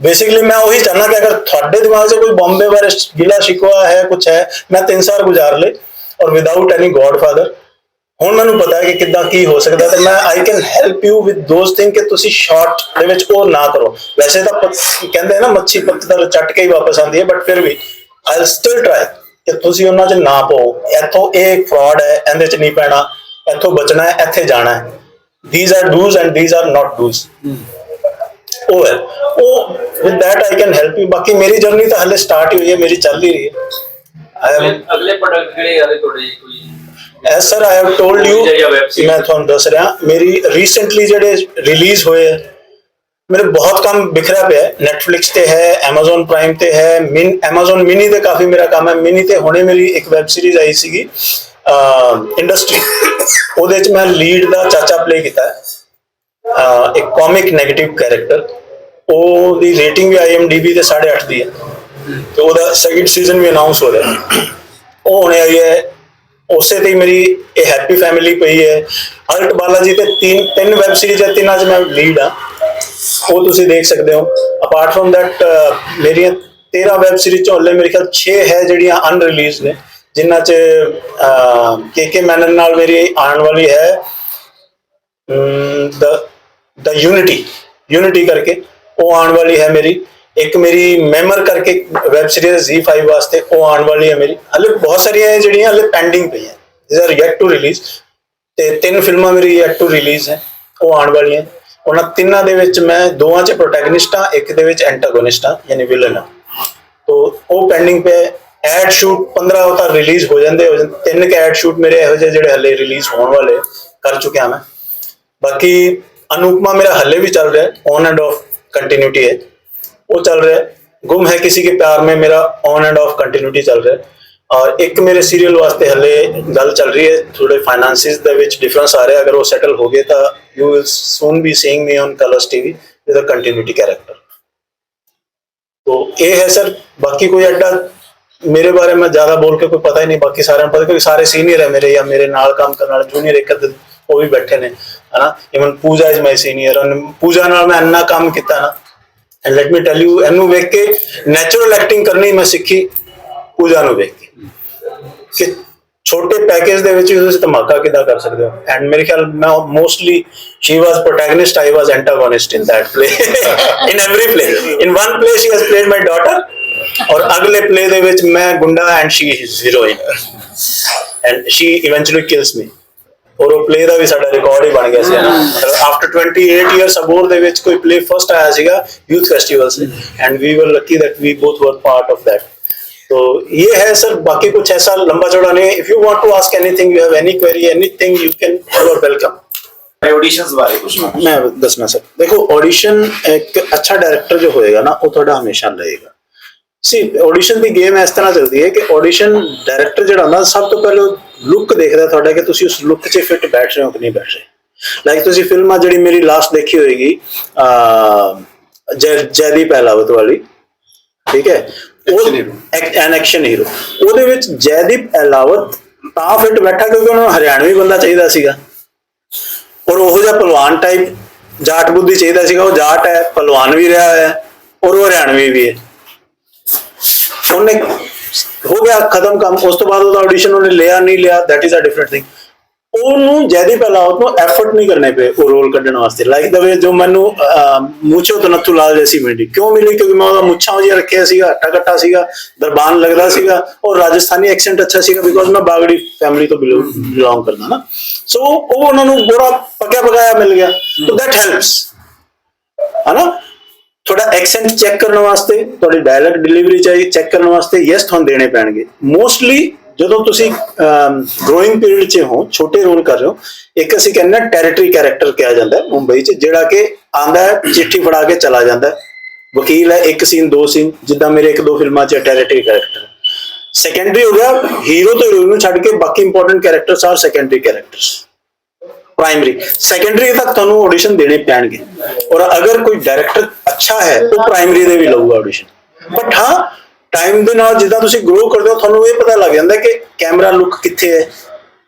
बेसिकली मैं वही चाहना कि अगर थोड़े दिमाग से कोई बॉम्बे बारे गिला शिकवा है कुछ है ਮੈਂ 3 ਸਾਲ ਗੁਜ਼ਾਰ ਲੇ ਔਰ ਵਿਦਆਊਟ ਐਨੀ ਗੋਡਫਾਦਰ ਹੁਣ ਮੈਨੂੰ ਪਤਾ ਹੈ ਕਿ ਕਿੱਦਾਂ ਕੀ ਹੋ ਸਕਦਾ ਤੇ ਮੈਂ I can help you with those thing ਕਿ ਤੁਸੀਂ ਸ਼ਾਰਟ ਦੇ ਵਿੱਚ ਉਹ ਨਾ ਕਰੋ। ਵੈਸੇ ਤਾਂ ਕਹਿੰਦੇ ਨਾ, ਮੱਛੀ ਪੱਤਰ ਚੱਟ ਕੇ ਹੀ ਵਾਪਸ ਆਉਂਦੀ ਹੈ ਬਟ ਫਿਰ ਵੀ ਆਈ ਸਟਿਲ ਟ੍ਰਾਈ ਕਿ ਤੁਸੀਂ ਉਹਨਾਂ 'ਚ ਨਾ ਪਾਓ। ਇੱਥੋਂ ਇਹ ਫਰਾਡ ਹੈ, ਇਹਦੇ 'ਚ ਨਹੀਂ ਪੈਣਾ, ਇੱਥੋਂ ਬਚਣਾ ਹੈ, ਇੱਥੇ ਜਾਣਾ ਹੈ। These are dos and these are not dos ਉਹ ਹੈ। ਉਹ ਵਿਦ that I can help you ਬਾਕੀ ਮੇਰੀ ਜਰਨੀ ਤਾਂ ਹਲੇ ਸਟਾਰਟ ਹੀ ਹੋਈ ਹੈ ਮੇਰੀ ਚੱਲ ਹੀ ਰਹੀ ਹੈ। ਅਗਲੇ- ਪ੍ਰੋਡਕਟ ਕਿਹੜੇ ਆ ਰਹੇ ਤੁਹਾਡੇ ਕੋਈ? As sir I have told you? ਮੈਂ ਤੁਹਾਨੂੰ ਦੱਸ ਰਿਹਾ ਮੇਰੀ ਰੀਸੈਂਟਲੀ ਜਿਹੜੇ ਰਿਲੀਜ਼ ਹੋਏ ਹੈ ਮੇਰੇ ਬਹੁਤ ਕੰਮ ਬਿਖਰਿਆ ਪਿਆ ਹੈ। Netflix ਤੇ ਹੈ Amazon Prime ਤੇ ਹੈ ਮਿਨ Amazon mini ਤੇ ਕਾਫੀ ਮੇਰਾ ਕੰਮ ਹੈ। Mini ਤੇ ਹੁਣੇ ਮੇਰੀ ਇੱਕ ਵੈਬ ਸੀਰੀਜ਼ ਆਈ ਸੀਗੀ ਇੰਡਸਟਰੀ ਉਹਦੇ ਵਿੱਚ ਮੈਂ ਲੀਡ ਦਾ ਚਾਚਾ ਪਲੇ ਕੀਤਾ ਹੈ। ਇੱਕ ਕਾਮਿਕ 네ਗੇਟਿਵ ਕੈਰੈਕਟਰ ਉਹਦੀ ਰੇਟਿੰਗ ਵੀ IMDb ਤੇ 8.5 ਦੀ ਹੈ। ਤੇ ਉਹਦਾ ਸੈਕਿੰਡ ਸੀਜ਼ਨ ਵੀ ਅਨਾਉਂਸ ਹੋ ਰਿਹਾ ਉਹ ਹੋਣੇ ਆਈ ਹੈ। ਉਸੇ ਤੇ ਹੀ ਮੇਰੀ ਇਹ ਹੈਪੀ ਫੈਮਿਲੀ ਪਈ ਹੈ। ਅਲਟ ਬਾਲਾਜੀ ਤੇ ਤਿੰਨ ਤਿੰਨ ਵੈਬ ਸੀਰੀਜ਼ ਹੈ, ਤਿੰਨਾਂ 'ਚ ਮੈਂ ਲੀਡ ਆ ਉਹ ਤੁਸੀਂ ਦੇਖ ਸਕਦੇ ਹੋ। ਅਪਾਰਟ ਫਰਮ ਦੈਟ ਮੇਰੀਆਂ 13 ਵੈਬ ਸੀਰੀਜ਼ ਚੋਂ ਹਲੇ ਮੇਰੇ ਖਿਆਲ 6 ਹੈ ਜਿਹੜੀਆਂ ਅਨਰਿਲੀਜ਼ਡ ਨੇ, ਜਿਨ੍ਹਾਂ 'ਚ ਕੇ ਕੇ ਮੈਨਨ ਨਾਲ ਮੇਰੀ ਆਉਣ ਵਾਲੀ ਹੈ। ਦ ਦ ਯੂਨਿਟੀ ਯੂਨਿਟੀ ਕਰਕੇ ਉਹ ਆਉਣ ਵਾਲੀ ਹੈ ਮੇਰੀ, ਇੱਕ ਮੇਰੀ ਮੈਮਰ ਕਰਕੇ ਵੈਬ ਸੀਰੀਜ਼ Z5 ਵਾਸਤੇ ਉਹ ਆਉਣ ਵਾਲੀ ਹੈ ਮੇਰੀ। ਹਲੇ ਬਹੁਤ ਸਾਰੀਆਂ ਹੈ ਜਿਹੜੀਆਂ ਹਲੇ ਪੈਂਡਿੰਗ ਪਈਆਂ। These are yet to release ਤੇ ਤਿੰਨ ਫਿਲਮਾਂ ਮੇਰੀ ਯੈਟ ਟੂ ਰਿਲੀਜ਼ ਹੈ। ਉਹ ਆਉਣ ਵਾਲੀਆਂ। ਉਹਨਾਂ ਤਿੰਨਾਂ ਦੇ ਵਿੱਚ ਮੈਂ ਦੋਵਾਂ 'ਚ ਪ੍ਰੋਟੈਗਨਿਸਟ ਹਾਂ, ਇੱਕ ਦੇ ਵਿੱਚ ਐਂਟਾਗੋਨਿਸਟ ਹਾਂ, ਯਾਨੀ ਵਿਲਨ ਆ ਤੋ ਉਹ ਪੈਂਡਿੰਗ ਪੇ ਐਡ ਸ਼ੂਟ 15 ਉਹ ਤਾਂ ਰਿਲੀਜ਼ ਹੋ ਜਾਂਦੇ ਹੋ ਤਿੰਨ ਕੇ ਐਡ ਸ਼ੂਟ ਮੇਰੇ ਇਹੋ ਜਿਹੇ ਜਿਹੜੇ ਹਲੇ ਰਿਲੀਜ਼ ਹੋਣ ਵਾਲੇ ਕਰ ਚੁੱਕਿਆ ਮੈਂ। ਬਾਕੀ ਅਨੂਪਮਾ ਮੇਰਾ ਹੱਲੇ ਵੀ ਚੱਲ ਰਿਹਾ ਹੈ ਔਨ ਐਂਡ ਆਫ ਕੰਟੀਨਿਊਟੀ ਹੈ ਉਹ ਚੱਲ ਰਿਹਾ ਹੈ ਗੁਮ ਹੈ ਕਿਸੇ ਕੇ ਪਿਆਰ में मेरा ऑन एंड ऑफ कंटिन्यूटी ਚੱਲ ਰਿਹਾ ਹੈ ਔਰ ਇੱਕ ਮੇਰੇ ਸੀਰੀਅਲ ਵਾਸਤੇ ਹੱਲੇ ਗੱਲ ਚੱਲ ਰਹੀ ਹੈ ਥੋੜੇ ਫਾਈਨਾਂਸਿਸ ਦੇ ਵਿੱਚ ਡਿਫਰੈਂਸ ਆ ਰਿਹਾ ਅਗਰ ਉਹ ਸੈਟਲ ਹੋ ਗਏ ਤਾਂ you will soon be seeing me on Colors TV with a continuity character तो ये है सर बाकी कोई अड्डा मेरे बारे में ज्यादा बोल के कोई पता ही नहीं बाकी सारे पता क्योंकि सारे सीनियर है मेरे या मेरे नाल काम करने वाले जूनियर एक अद्धे ਉਹ ਵੀ ਬੈਠੇ ਨੇ, ਹਨਾ? Even Pooja is my senior ਔਰ ਪੂਜਾ ਨਾਲ ਮੈਂ ਇੰਨਾ ਕੰਮ ਕੀਤਾ ਨਾ and let me tell you ਇਹਨੂੰ ਵੇਖ ਕੇ ਨੈਚੁਰਲ ਐਕਟਿੰਗ ਕਰਨੀ ਮੈਂ ਸਿੱਖੀ, ਪੂਜਾ ਨੂੰ ਵੇਖ ਕੇ। ਕਿ ਛੋਟੇ ਪੈਕੇਜ ਦੇ ਵਿੱਚ ਤੁਸੀਂ ਧਮਾਕਾ ਕਿਦਾਂ ਕਰ ਸਕਦੇ ਹੋ? ਐਂਡ ਮੇਰੇ ਖਿਆਲ ਮੈਂ mostly she was protagonist I was antagonist in that play in every play in one play she has played my daughter ਔਰ ਅਗਲੇ ਪਲੇ ਦੇ ਵਿੱਚ ਮੈਂ ਗੁੰਡਾ and she is heroine and she eventually kills me ਔਰ ਉਹ play ਦਾ ਵੀ ਸਾਡਾ record ਹੀ ਬਣ ਗਿਆ ਸੀ ਨਾ ਆਫਟਰ 28 ਇਅਰਸ ਅਬੋਰ ਦੇ ਵਿੱਚ ਕੋਈ ਪਲੇ ਫਸਟ ਆਇਆ ਸੀਗਾ youth festival say and we were lucky that we both were part of that तो ये है सर बाकी कुछ ऐसा लंबा चौड़ा नहीं if you want to ask anything you have any query anything you can you are welcome auditions ਬਾਰੇ ਕੁਝ मैं दसना सर देखो ऑडिशन एक अच्छा डायरेक्टर जो होएगा ना वो थोड़ा हमेशा रहेगा ਸੀ ਆਡੀਸ਼ਨ ਦੀ ਗੇਮ ਇਸ ਤਰ੍ਹਾਂ ਚੱਲਦੀ ਹੈ ਕਿ ਆਡੀਸ਼ਨ ਡਾਇਰੈਕਟਰ ਜਿਹੜਾ ਹੁੰਦਾ ਸਭ ਤੋਂ ਪਹਿਲਾਂ ਲੁੱਕ ਦੇਖਦਾ ਤੁਹਾਡਾ ਕਿ ਤੁਸੀਂ ਉਸ ਲੁੱਕ 'ਚ ਫਿੱਟ ਬੈਠ ਰਹੇ ਹੋ ਕਿ ਨਹੀਂ ਬੈਠ ਰਹੇ। ਲਾਈਕ ਤੁਸੀਂ ਫਿਲਮਾਂ ਜਿਹੜੀ ਮੇਰੀ ਲਾਸਟ ਦੇਖੀ ਹੋਏਗੀ ਅ ਜੈਦੀ ਪਹਿਲਾਵਤ ਵਾਲੀ ਠੀਕ ਹੈ? ਉਹ ਐਨ ਐਕਸ਼ਨ ਹੀਰੋ ਉਹਦੇ ਵਿੱਚ ਜੈਦੀਪ ਅਲਾਵਤ ਤਾਂ ਫਿੱਟ ਬੈਠਾ ਕਿਉਂਕਿ ਉਹਨਾਂ ਹਰਿਆਣਵੀ ਬੰਦਾ ਚਾਹੀਦਾ ਸੀਗਾ। ਔਰ ਉਹੋ ਜਿਹਾ ਪਹਿਲਵਾਨ ਟਾਈਪ ਜਾਟ ਬੁੱਧੀ ਚਾਹੀਦਾ ਸੀਗਾ। ਉਹ ਜਾਟ ਹੈ ਪਹਿਲਵਾਨ ਵੀ ਰਿਹਾ ਹੈ ਔਰ ਉਹ ਹਰਿਆਣਵੀ ਵੀ ਹੈ। ਉਹਨੇ ਹੋ ਗਿਆ ਖਤਮ ਕੰਮ, ਉਸ ਤੋਂ ਬਾਅਦ ਉਹਦਾ ਆਡੀਸ਼ਨ ਉਹਨੇ ਲਿਆ, ਨਹੀਂ ਲਿਆ that is a different thing ਉਹਨੂੰ ਜੈਦੀ ਪਹਿਲਾਵਤ ਨੂੰ ਐਫਰਟ ਨਹੀਂ ਕਰਨੇ ਪਏ ਉਹ ਰੋਲ ਕੱਢਣ ਵਾਸਤੇ। ਲਾਈਕ ਦਾ ਵੇ ਜੋ ਮੈਨੂੰ ਮੁੱਛੋ ਤੋਂ ਲਾਲ ਜੈਸੀ ਮਿਲੀ ਕਿਉਂ ਮਿਲੀ? ਕਿਉਂਕਿ ਮੈਂ ਉਹਦਾ ਮੁੱਛਾਂ ਜਿਹਾ ਰੱਖਿਆ ਸੀਗਾ ਹੱਟਾ ਕੱਟਾ ਸੀਗਾ, ਦਰਬਾਨ ਲੱਗਦਾ ਸੀਗਾ ਔਰ ਰਾਜਸਥਾਨੀ ਐਕਸੈਂਟ ਅੱਛਾ ਸੀਗਾ ਬਿਕੋਜ਼ ਮੈਂ ਬਾਗੜੀ ਫੈਮਿਲੀ ਤੋਂ ਬਿਲੋਂਗ ਕਰਦਾ ਨਾ। ਸੋ ਉਹ ਉਹਨਾਂ ਨੂੰ ਬੁਰਾ ਪਕਿਆ ਪਕਾਇਆ ਮਿਲ ਗਿਆ। ਸੋ ਦੈਟ ਹੈਲਪਸ ਹਨਾ? ਤੁਹਾਡਾ ਐਕਸੈਂਟ ਚੈੱਕ ਕਰਨ ਵਾਸਤੇ, ਤੁਹਾਡੀ ਡਾਇਲੌਗ ਡਿਲੀਵਰੀ ਚਾਹੀ ਚੈੱਕ ਕਰਨ ਵਾਸਤੇ ਯੈਸ ਤੁਹਾਨੂੰ ਦੇਣੇ ਪੈਣਗੇ। ਮੋਸਟਲੀ ਜਦੋਂ ਤੁਸੀਂ ਗਰੋਇੰਗ ਪੀਰੀਅਡ 'ਚ ਹੋ, ਛੋਟੇ ਰੋਲ ਕਰ ਰਹੇ ਹੋ, ਇੱਕ ਅਸੀਂ ਕਹਿੰਦੇ ਹਾਂ ਟੈਰੀਟਰੀ ਕੈਰੈਕਟਰ ਕਿਹਾ ਜਾਂਦਾ ਹੈ ਮੁੰਬਈ 'ਚ, ਜਿਹੜਾ ਕਿ ਆਂਦਾ ਹੈ, ਚਿੱਠੀ ਫੜਾ ਕੇ ਚਲਾ ਜਾਂਦਾ ਹੈ। ਵਕੀਲ ਹੈ, ਇੱਕ ਸੀਨ, ਦੋ ਸੀਨ, ਜਿੱਦਾਂ ਮੇਰੇ ਇੱਕ ਦੋ ਫਿਲਮਾਂ 'ਚ ਟੈਰੀਟਰੀ ਕੈਰੈਕਟਰ ਸੈਕੰਡਰੀ ਹੋ ਗਿਆ ਹੀਰੋ ਤੋਂ ਹੀਰੋਇਨ ਨੂੰ ਛੱਡ ਕੇ ਬਾਕੀ important characters are secondary characters primary secondary ਤੱਕ ਤੁਹਾਨੂੰ ਆਡੀਸ਼ਨ ਦੇਣੇ ਪੈਣਗੇ। ਔਰ ਅਗਰ ਕੋਈ ਡਾਇਰੈਕਟਰ ਅੱਛਾ ਹੈ ਉਹ ਪ੍ਰਾਇਮਰੀ ਦੇ ਵੀ ਲਊਗਾ ਆਡੀਸ਼ਨ ਬਟ ਹਾਂ ਟਾਈਮ ਦੇ ਨਾਲ ਜਿੱਦਾਂ ਤੁਸੀਂ ਗਰੋ ਕਰਦੇ ਹੋ, ਤੁਹਾਨੂੰ ਇਹ ਪਤਾ ਲੱਗ ਜਾਂਦਾ ਕਿ ਕੈਮਰਾ ਲੁੱਕ ਕਿੱਥੇ ਹੈ।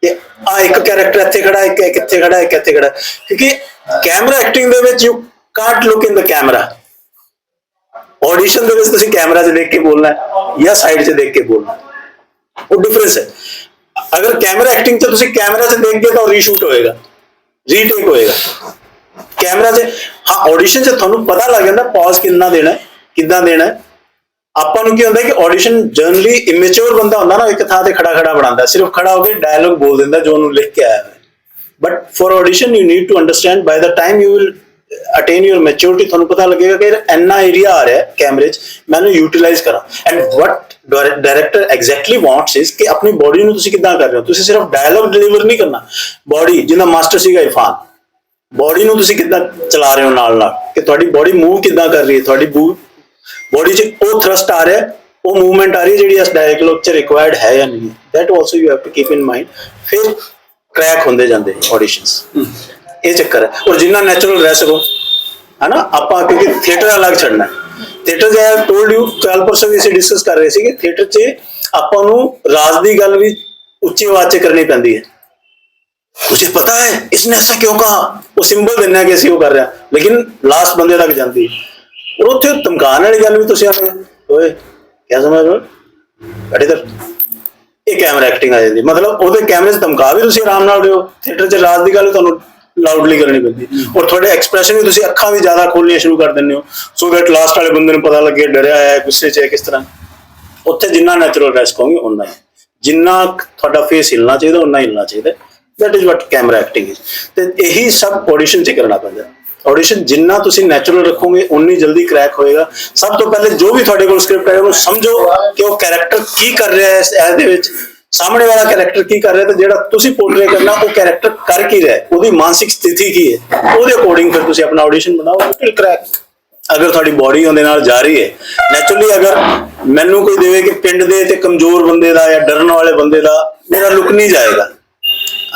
ਕਿ ਆ ਇੱਕ ਕੈਰੈਕਟਰ ਇੱਥੇ ਖੜਾ ਹੈ ਇੱਕ ਇੱਕ ਇੱਥੇ ਖੜਾ ਹੈ ਇੱਕ ਖੜਾ। ਕਿਉਂਕਿ ਕੈਮਰਾ ਐਕਟਿੰਗ ਦੇ ਵਿੱਚ you can't look in the camera audition ਦੇ ਵਿੱਚ ਤੁਸੀਂ ਕੈਮਰਾ 'ਚ ਦੇਖ ਕੇ ਬੋਲਣਾ ਹੈ ਜਾਂ ਸਾਈਡ 'ਚ ਦੇਖ ਕੇ ਬੋਲਣਾ ਉਹ ਡਿਫਰੈਂਸ ਹੈ। ਅਗਰ ਕੈਮਰਾ ਐਕਟਿੰਗ 'ਚ ਤੁਸੀਂ ਕੈਮਰਾ 'ਚ ਦੇਖਦੇ ਤਾਂ ਰੀਸ਼ੂਟ ਹੋਏਗਾ। ਰੀਟੇਕ ਹੋਏਗਾ। ਕੈਮਰਾ 'ਚ ਹਾਂ ਆਡੀਸ਼ਨ 'ਚ ਤੁਹਾਨੂੰ ਪਤਾ ਲੱਗ ਜਾਂਦਾ ਪੌਜ਼ ਕਿੰਨਾ ਦੇਣਾ ਹੈ, ਕਿੱਦਾਂ ਦੇਣਾ ਹੈ। ਆਪਾਂ ਨੂੰ ਕੀ ਹੁੰਦਾ ਕਿ ਆਡੀਸ਼ਨ ਜਨਰਲੀ ਇਮੈਚੁਰ ਬੰਦਾ ਹੁੰਦਾ ਨਾ ਇੱਕ ਥਾਂ ਤੇ ਖੜਾ ਖੜਾ ਬਣਾਉਂਦਾ ਸਿਰਫ ਖੜਾ ਹੋ ਕੇ ਡਾਇਲੋਗ ਬੋਲ ਦਿੰਦਾ ਜੋ ਉਹਨੂੰ ਲਿਖ ਕੇ ਆਇਆ ਹੈ। But for audition you need to understand by the time you will attain your maturity ਤੁਹਾਨੂੰ ਪਤਾ ਲੱਗੇਗਾ ਕਿ ਇੰਨਾ ਏਰੀਆ ਆ ਰਿਹਾ ਕੈਮਰੇ 'ਚ। ਮੈਨੂੰ ਯੂਟਿਲਾਈਜ਼ ਕਰਾਂ। And what director exactly wants is ਕਿ ਆਪਣੀ ਬੋਡੀ ਨੂੰ ਤੁਸੀਂ ਕਿੱਦਾਂ ਕਰ ਰਹੇ ਹੋ? ਤੁਸੀਂ ਸਿਰਫ ਡਾਇਲੌਗ ਡਿਲੀਵਰ ਨਹੀਂ ਕਰਨਾ। ਬੋਡੀ ਜਿਹਦਾ ਮਾਸਟਰ ਸੀਗਾ ਇਰਫਾਨ ਬੋਡੀ ਨੂੰ ਤੁਸੀਂ ਕਿੱਦਾਂ ਚਲਾ ਰਹੇ ਹੋ ਨਾਲ ਨਾਲ ਕਿ ਤੁਹਾਡੀ ਬੋਡੀ ਮੂਵ ਕਿੱਦਾਂ ਕਰ ਰਹੀ ਹੈ? ਤੁਹਾਡੀ ਬੋਡੀ 'ਚ ਉਹ ਥਰਸਟ ਆ ਰਿਹਾ ਉਹ ਮੂਵਮੈਂਟ ਆ ਰਹੀ ਜਿਹੜੀ ਇਸ ਡਾਇਲੌਗ 'ਚ ਰਿਕੁਆਇਰਡ ਹੈ ਜਾਂ ਨਹੀਂ। That also you have to keep in mind ਫਿਰ ਕ੍ਰੈਕ ਹੁੰਦੇ ਜਾਂਦੇ ਆਡੀਸ਼ਨਸ ਇਹ ਚੱਕਰ ਹੈ। ਔਰ ਜਿੰਨਾ ਨੈਚੁਰਲ ਰਹਿ ਸਕੋ ਹਨਾ? ਆਪਾਂ ਕਿਉਂਕਿ ਥੀਏਟਰ ਅਲੱਗ ਛੱਡਣਾ ਥੀਏਟਰ ਜੇ ਟੋਲਡ ਯੂ 12 ਪਰਸਨ ਅਸੀਂ ਡਿਸਕਸ ਕਰ ਰਹੇ ਸੀਗੇ। ਥੀਏਟਰ 'ਚ ਆਪਾਂ ਨੂੰ ਰਾਜ ਦੀ ਗੱਲ ਵੀ ਉੱਚੀ ਆਵਾਜ਼ 'ਚ ਕਰਨੀ ਪੈਂਦੀ ਹੈ। ਤੁਸੀਂ ਪਤਾ ਹੈ, ਇਸਨੇ ਐਸਾ ਕਿਉਂ ਕਹਾ? ਉਹ ਸਿੰਬਲ ਦਿੰਨਾ ਕਿ ਅਸੀਂ ਉਹ ਕਰ ਰਿਹਾ ਲੇਕਿਨ ਲਾਸਟ ਬੰਦੇ ਤੱਕ ਜਾਂਦੀ ਔਰ ਉੱਥੇ ਧਮਕਾਣ ਵਾਲੀ ਗੱਲ ਵੀ ਤੁਸੀਂ ਆਪਣੇ ਓਏ, ਕਿਆ ਸਮਝ ਰਹੇ ਅੜੇ ਤਾਂ ਇਹ ਕੈਮਰਾ ਐਕਟਿੰਗ ਆ ਜਾਂਦੀ ਮਤਲਬ ਉਹਦੇ ਕੈਮਰੇ 'ਚ ਧਮਕਾ ਵੀ ਤੁਸੀਂ ਆਰਾਮ ਨਾਲ ਦਿਓ। ਥੀਏਟਰ 'ਚ ਰਾਜ ਦੀ ਗੱਲ ਤੁਹਾਨੂੰ ਲਾਊਡਲੀ ਕਰਨੀ ਪੈਂਦੀ। ਔਰ ਤੁਹਾਡੇ ਐਕਸਪ੍ਰੈਸ਼ਨ ਵੀ ਤੁਸੀਂ ਅੱਖਾਂ ਵੀ ਜ਼ਿਆਦਾ ਖੋਲਣੀਆਂ ਸ਼ੁਰੂ ਕਰ ਦਿੰਦੇ ਹੋ। ਸੋ ਦੈਟ ਲਾਸਟ ਵਾਲੇ ਬੰਦੇ ਨੂੰ ਪਤਾ ਲੱਗੇ, ਡਰਿਆ ਹੈ, ਗੁੱਸੇ 'ਚ ਹੈ ਕਿਸ ਤਰ੍ਹਾਂ। ਉੱਥੇ ਜਿੰਨਾ ਨੈਚੁਰਲ ਰਹਿ ਸਕੋਗੇ ਉਨਾ ਹੀ। ਜਿੰਨਾ ਤੁਹਾਡਾ ਫੇਸ ਹਿਲਣਾ ਚਾਹੀਦਾ ਉਨਾ ਹਿਲਣਾ ਚਾਹੀਦਾ। That is what camera acting is ਤੇ ਇਹੀ ਸਭ ਆਡੀਸ਼ਨ 'ਚ ਕਰਨਾ ਪੈਂਦਾ। ਆਡੀਸ਼ਨ ਜਿੰਨਾ ਤੁਸੀਂ ਨੈਚੁਰਲ ਰੱਖੋਗੇ ਉਨੀ ਜਲਦੀ ਕ੍ਰੈਕ ਹੋਏਗਾ। ਸਭ ਤੋਂ ਪਹਿਲੇ ਜੋ ਵੀ ਤੁਹਾਡੇ ਕੋਲ ਸਕ੍ਰਿਪਟ ਹੈ ਉਹਨੂੰ ਸਮਝੋ ਕਿ ਉਹ ਕੈਰੈਕਟਰ ਕੀ ਕਰ ਰਿਹਾ ਹੈ ਇਸ ਦੇ ਵਿੱਚ। ਸਾਹਮਣੇ ਵਾਲਾ ਕੈਰੈਕਟਰ ਕੀ ਕਰ ਰਿਹਾ ਤੇ ਜਿਹੜਾ ਤੁਸੀਂ ਪੋਰਟਰੇ ਕਰਨਾ, ਉਹ ਕੈਰੈਕਟਰ ਕਰ ਕੀ ਰਿਹਾ ਉਹਦੀ ਮਾਨਸਿਕ ਸਥਿਤੀ ਕੀ ਹੈ? ਉਹਦੇ ਅਕੋਰਡਿੰਗ ਫਿਰ ਤੁਸੀਂ ਆਪਣਾ ਆਡੀਸ਼ਨ ਬਣਾਓ ਵਿਲ ਕ੍ਰੈਕ ਅਗਰ ਤੁਹਾਡੀ ਬਾਡੀ ਉਹਦੇ ਨਾਲ ਜਾ ਰਹੀ ਹੈ ਨੈਚੁਰਲੀ ਅਗਰ ਮੈਨੂੰ ਕੋਈ ਦੇਵੇ ਕਿ ਪਿੰਡ ਦੇ ਤੇ ਕਮਜ਼ੋਰ ਬੰਦੇ ਦਾ ਜਾਂ ਡਰਨ ਵਾਲੇ ਬੰਦੇ ਦਾ ਮੇਰਾ ਲੁਕ ਨਹੀਂ ਜਾਏਗਾ।